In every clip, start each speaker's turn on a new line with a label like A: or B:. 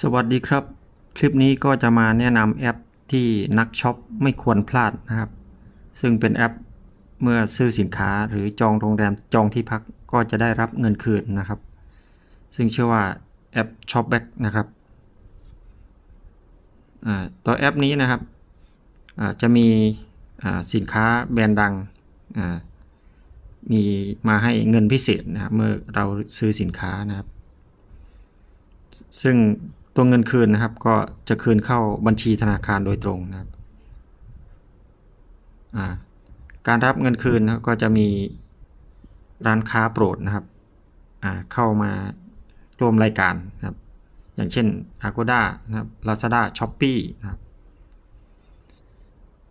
A: สวัสดีครับ คลิปนี้ก็จะมาแนะนำแอปที่นักช็อปไม่ควรพลาดนะครับ ซึ่งเป็นแอปเมื่อซื้อสินค้าหรือจองโรงแรมจองที่พักก็จะได้รับเงินคืนนะครับ ซึ่งชื่อว่าแอป Shopback นะครับตัวแอปนี้นะครับจะมีสินค้าแบรนด์ดังมีมาให้เงินพิเศษนะครับเมื่อเราซื้อสินค้านะครับ ซึ่ง ตัวเงินคืนนะครับ ก็จะคืนเข้าบัญชีธนาคารโดยตรงนะครับการรับเงินคืนนะครับก็จะมีร้านค้าโปรดนะครับเข้ามาร่วมรายการนะครับ อย่างเช่น Agoda นะครับ Lazada Shopee นะครับ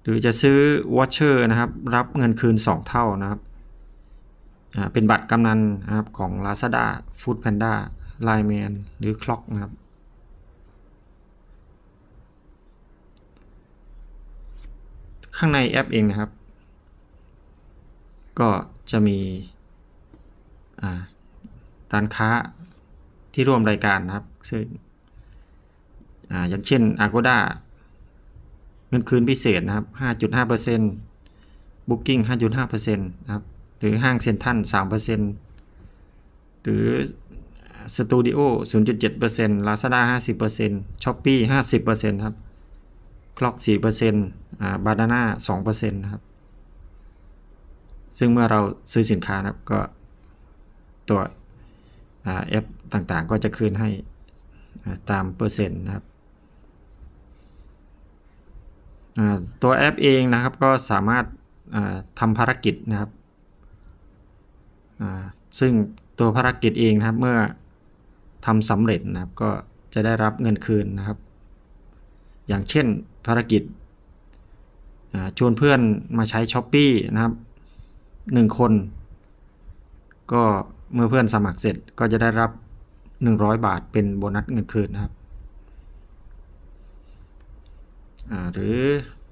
A: หรือจะซื้อวอชเชอร์นะครับ รับเงินคืน 2 เท่านะครับเป็นบัตรกำนันนะครับของ Lazada Foodpanda Line Man หรือ Clock นะครับ ข้างในแอปเองนะครับ ก็จะมีร้านค้าที่ร่วมรายการนะครับ ซึ่งออย่างเช่น Agoda เงินคืนพิเศษนะครับ 5.5% Booking 5.5%นะครับ หรือห้างเซ็นทรัล3%หรือสตูดิโอ0.7% Lazada 50% Shopee 50%ครับ Clock 4% อ่า Banana 2%นะครับ ซึ่งเมื่อเราซื้อสินค้านะครับก็ตัวอ่าแอปต่างๆ ก็จะคืนให้ตามเปอร์เซ็นต์นะครับตัวแอปเองนะครับก็สามารถทำภารกิจนะครับ ซึ่งตัวภารกิจเองนะครับเมื่อทำสำเร็จนะครับก็จะได้รับเงินคืนนะครับ อย่างเช่นภารกิจ ชวนเพื่อนมาใช้ s h อ p e e นะครับหนึ่งคน ก็เมื่อเพื่อนสมัครเสร็จก็จะได้รับ 100 บาทเป็นโบนัสเงินคืนนะครับหรือ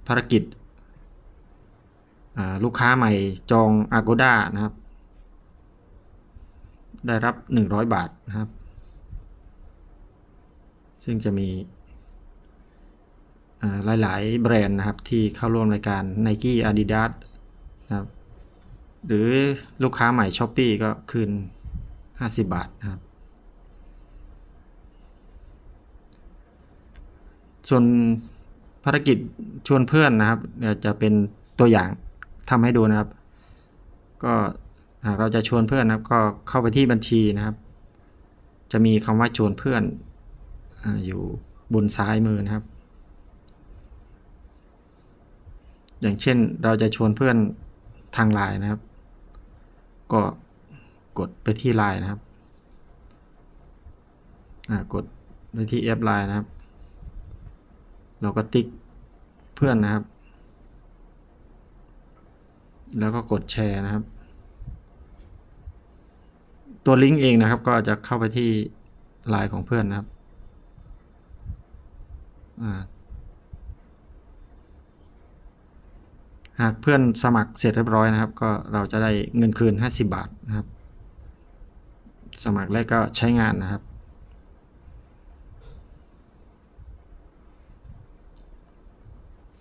A: ภารกิจลูกค้าใหม่จอง Agoda นะครับ ได้รับ 100 บาทนะครับ ซึ่งจะมี หลาย ๆ แบรนด์นะครับที่เข้าร่วมรายการ Nike Adidas นะครับหรือลูกค้าใหม่ s h อ p e e ก็คืน 50 บาทนะครับ ส่วนภารกิจชวนเพื่อนนะครับเดี๋ยวจะเป็นตัวอย่างทำให้ดูนะครับ ก็เราจะชวนเพื่อนนะครับ ก็เข้าไปที่บัญชีนะครับ จะมีคำว่าชวนเพื่อนออยู่บนซ้ายมือนะครับ อย่างเช่นเราจะชวนเพื่อนทางไลน์นะครับ ก็กดไปที่ไลน์นะครับอ่ากดไปที่แอปไลน์นะครับ เราก็ติ๊กเพื่อนนะครับ แล้วก็กดแชร์นะครับ ตัวลิงก์เองนะครับ ก็จะเข้าไปที่ไลน์ของเพื่อนนะครับอ่า หากเพื่อนสมัครเสร็จเรียบร้อยนะครับ ก็เราจะได้เงินคืน 50 บาทนะครับ สมัครแล้วก็ใช้งานนะครับ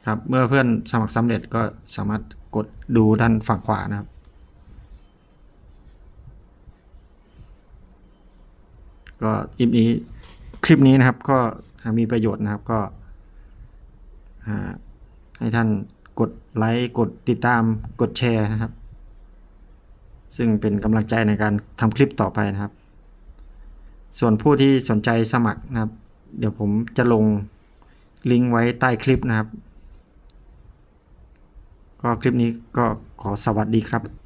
A: ครับเมื่อเพื่อนสมัครสำเร็จก็สามารถกดดูด้านฝั่งขวานะครับ ก็คลิปนี้คลิปนี้นะครับก็หามีประโยชน์นะครับก็ให้ท่าน กดไลค์กดติดตามกดแชร์นะครับ ซึ่งเป็นกำลังใจในการทำคลิปต่อไปนะครับ ส่วนผู้ที่สนใจสมัครนะครับ เดี๋ยวผมจะลงลิงก์ไว้ใต้คลิปนะครับ ก็คลิปนี้ก็ขอสวัสดีครับ